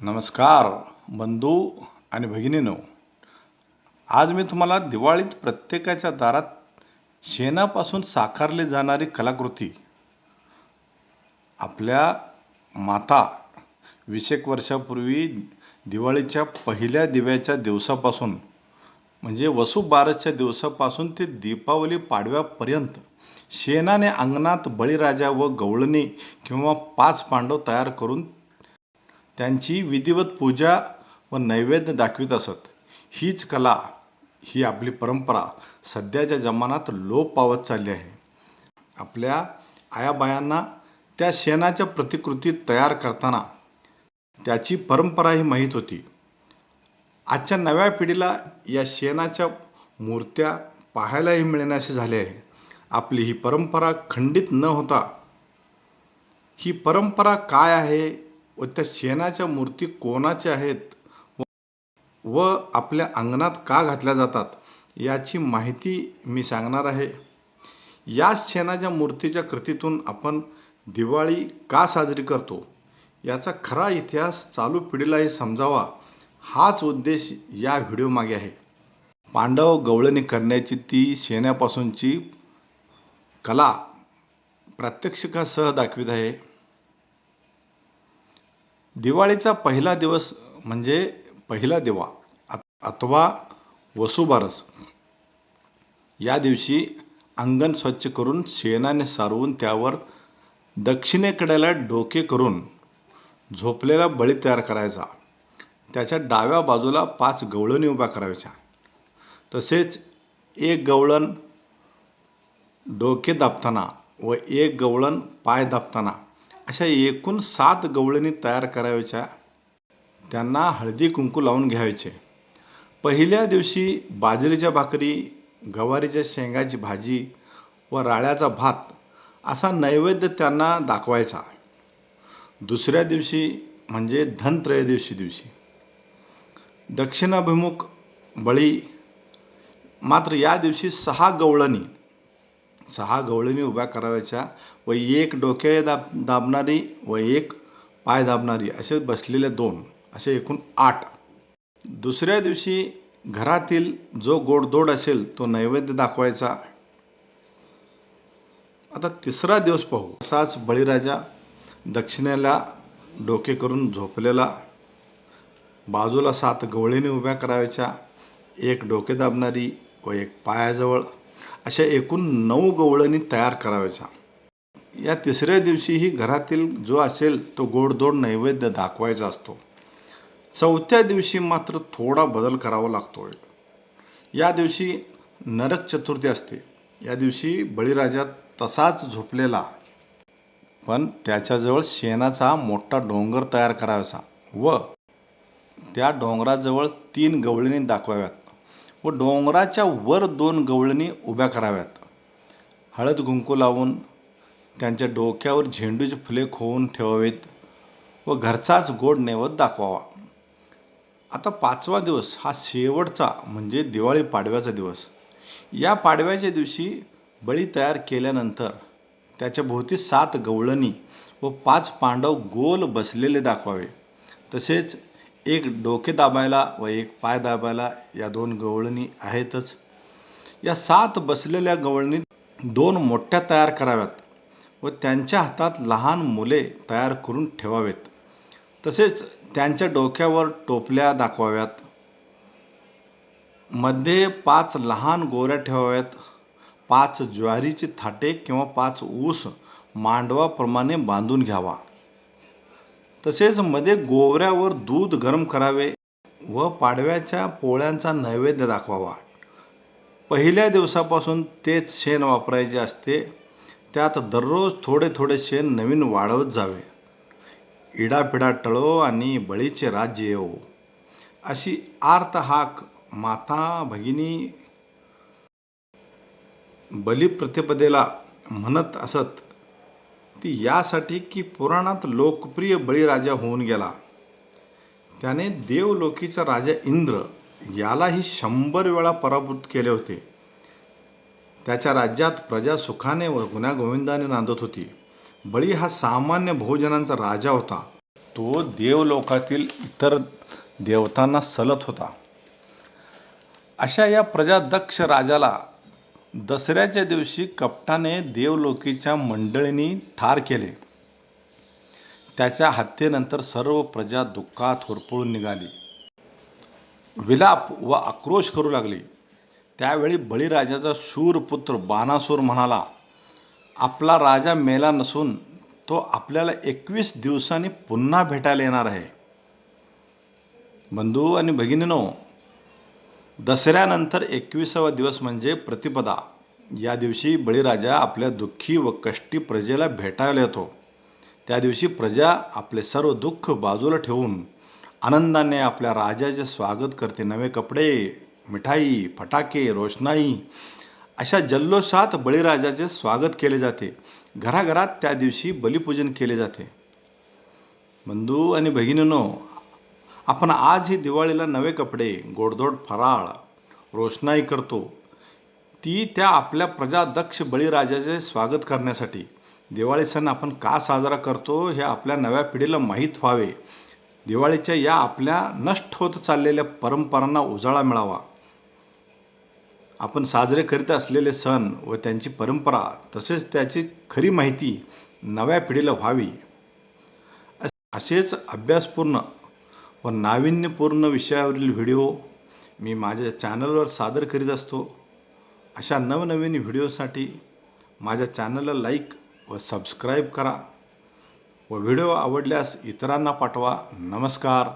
नमस्कार बंधू आणि भगिनीनो. आज मी तुम्हाला दिवाळीत प्रत्येकाच्या दारात शेणापासून साकारली जाणारी कलाकृती आपल्या माता वीसेक वर्षापूर्वी दिवाळीच्या पहिल्या दिव्याच्या दिवसापासून म्हणजे वसुबारसच्या दिवसापासून ते दीपावली पाडव्यापर्यंत शेणाने अंगणात बळीराजा व गवळणी किंवा पाच पांडव तयार करून त्यांची विधिवत पूजा व नैवेद्य दाखवित असत. हीच कला ही आपली परंपरा सध्याच्या जमान्यात लोप पावत चालली आहे. आपल्या आयाबायांना त्या शेणाच्या प्रतिकृती तयार करताना त्याची परंपराही माहीत होती. आजच्या नव्या पिढीला या शेणाच्या मूर्त्या पाहायलाही मिळण्याशी झाले आहे. आपली ही परंपरा खंडित न होता ही परंपरा काय आहे? व त्या शेणाच्या मूर्ती कोणाच्या आहेत? व आपल्या अंगणात का घातल्या जातात? याची माहिती मी सांगणार आहे. याच शेणाच्या मूर्तीच्या कृतीतून आपण दिवाळी का साजरी करतो? याचा खरा इतिहास चालू पिढीलाही समजावा. हाच उद्देश या व्हिडिओमागे आहे. पांडव गवळणी करण्याची ती शेण्यापासूनची कला प्रात्यक्षिकासह दाखवित आहे? दिवाळीचा पहिला दिवस म्हणजे पहिला दिवा अथवा वसुबारस. या दिवशी अंगण स्वच्छ करून शेणाने सारवून त्यावर दक्षिणेकडेला डोके करून झोपलेला बळी तयार करायचा. त्याच्या डाव्या बाजूला पाच गवळणी उभ्या करायच्या. तसेच एक गवळण डोके दाबताना व एक गवळण पाय दाबताना अशा एकूण सात गवळणी तयार करायच्या त्यांना हळदी कुंकू लावून घ्यायचे. पहिल्या दिवशी बाजरीच्या भाकरी गवारीच्या शेंगाची भाजी व राळ्याचा भात असा नैवेद्य त्यांना दाखवायचा. दुसऱ्या दिवशी म्हणजे धनत्रयोदशी दिवशी. दक्षिणाभिमुख बळी मात्र या दिवशी सहा गवळणी सहा गवळणी उभ्या करावयाच्या व एक डोके दाब दाबणारी व एक पाय दाबणारी असे बसलेले दोन असे एकूण आठ. दुसऱ्या दिवशी घरातील जो गोडधोड असेल तो नैवेद्य दाखवायचा. आता तिसरा दिवस पाहू. असाच बळीराजा दक्षिणेला डोके करून झोपलेला. बाजूला सात गवळीने उभ्या करायच्या. एक डोके दाबणारी व एक पायाजवळ अशा एकूण नऊ गवळणी तयार करायच्या या तिसऱ्या दिवशीही घरातील जो असेल तो गोडधोड नैवेद्य दाखवायचा असतो. चौथ्या दिवशी मात्र थोडा बदल करावा लागतो या दिवशी नरक चतुर्थी असते. या दिवशी बळीराजा तसाच झोपलेला. पण त्याच्याजवळ शेणाचा मोठा डोंगर तयार करायचा व त्या डोंगराजवळ तीन गवळणी दाखवाव्यात. व डोंगराच्या वर दोन गवळणी उभ्या कराव्यात. हळद कुंकू लावून त्यांच्या डोक्यावर झेंडूची फुले खोवून ठेवावेत व घरचाच गोड नैवत दाखवावा. आता पाचवा दिवस हा शेवटचा म्हणजे दिवाळी पाडव्याचा दिवस. या पाडव्याच्या दिवशी बळी तयार केल्यानंतर त्याच्या भोवती सात गवळणी व पाच पांडव गोल बसलेले दाखवावे. तसेच एक डोके दाबायला व एक पाय दाबायला या दोन गवळणी आहेतच. या सात बसलेल्या गवळणीत दोन मोठ्या तयार कराव्यात व त्यांच्या हातात लहान मुले तयार करून ठेवावेत. तसेच त्यांच्या डोक्यावर टोपल्या दाखवाव्यात. मध्ये पाच लहान गोऱ्या ठेवाव्यात. पाच ज्वारीचे थाटे किंवा पाच ऊस मांडवाप्रमाणे बांधून घ्यावा. तसेच मध्ये गोवऱ्यावर दूध गरम करावे व पाडव्याच्या पोळ्यांचा नैवेद्य दाखवावा. पहिल्या दिवसापासून तेच शेण वापरायचे असते. त्यात दररोज थोडे थोडे शेण नवीन वाढवत जावे. इडापिडा टळो आणि बळीचे राज्य येवो. अशी आर्त हाक माता भगिनी बलिप्रतिपदेला म्हणत असत. ती यासाठी की पुराणात लोकप्रिय बळीराजा होऊन गेला. त्याने देवलोकीचा राजा इंद्र यालाही शंभर वेळा पराभूत केले होते. त्याच्या राज्यात प्रजा सुखाने व गुण्यागोविंदाने नांदत होती. बळी हा सामान्य बहुजनांचा राजा होता. तो देवलोकातील इतर देवतांना सलत होता. अशा या प्रजादक्ष राजाला दसऱ्याच्या दिवशी कपटाने देवलोकीच्या मंडळींनी ठार केले. त्याच्या हत्येनंतर सर्व प्रजा दुःखात होरपळून निघाली. विलाप व आक्रोश करू लागली. त्यावेळी बळीराजाचा शूर पुत्र बाणासूर म्हणाला आपला राजा मेला नसून तो आपल्याला एकवीस दिवसांनी पुन्हा भेटायला येणार आहे. बंधू आणि भगिनीनो दसऱ्यानंतर एकविसावा दिवस म्हणजे प्रतिपदा. या दिवशी बळीराजा आपल्या दुःखी व कष्टी प्रजेला भेटायला येतो. त्या दिवशी प्रजा आपले सर्व दुःख बाजूला ठेवून आनंदाने आपल्या राजाचे स्वागत करते. नवे कपडे मिठाई फटाके रोषणाई अशा जल्लोषात बळीराजाचे स्वागत केले जाते. घराघरात त्या दिवशी बलिपूजन केले जाते. बंधू आणि भगिनीनो आपण आज ही दिवाळीला नवे कपडे गोडधोड फराळ रोषणाई करतो. ती त्या आपल्या प्रजादक्ष बळीराजाचे स्वागत करण्यासाठी. दिवाळी सण आपण का साजरा करतो हे आपल्या नव्या पिढीला माहीत व्हावे. दिवाळीच्या या आपल्या नष्ट होत चाललेल्या परंपरांना उजाळा मिळावा. आपण साजरे करीत असलेले सण व त्यांची परंपरा तसेच त्याची खरी माहिती नव्या पिढीला व्हावी. असेच अभ्यासपूर्ण व नाविन्यपूर्ण विषयावरील व्हिडिओ मी माझ्या चॅनलवर सादर करीत असतो. अशा नवनवीन व्हिडिओसाठी माझ्या चॅनलला लाईक व सबस्क्राईब करा व व्हिडिओ आवडल्यास इतरांना पाठवा. नमस्कार.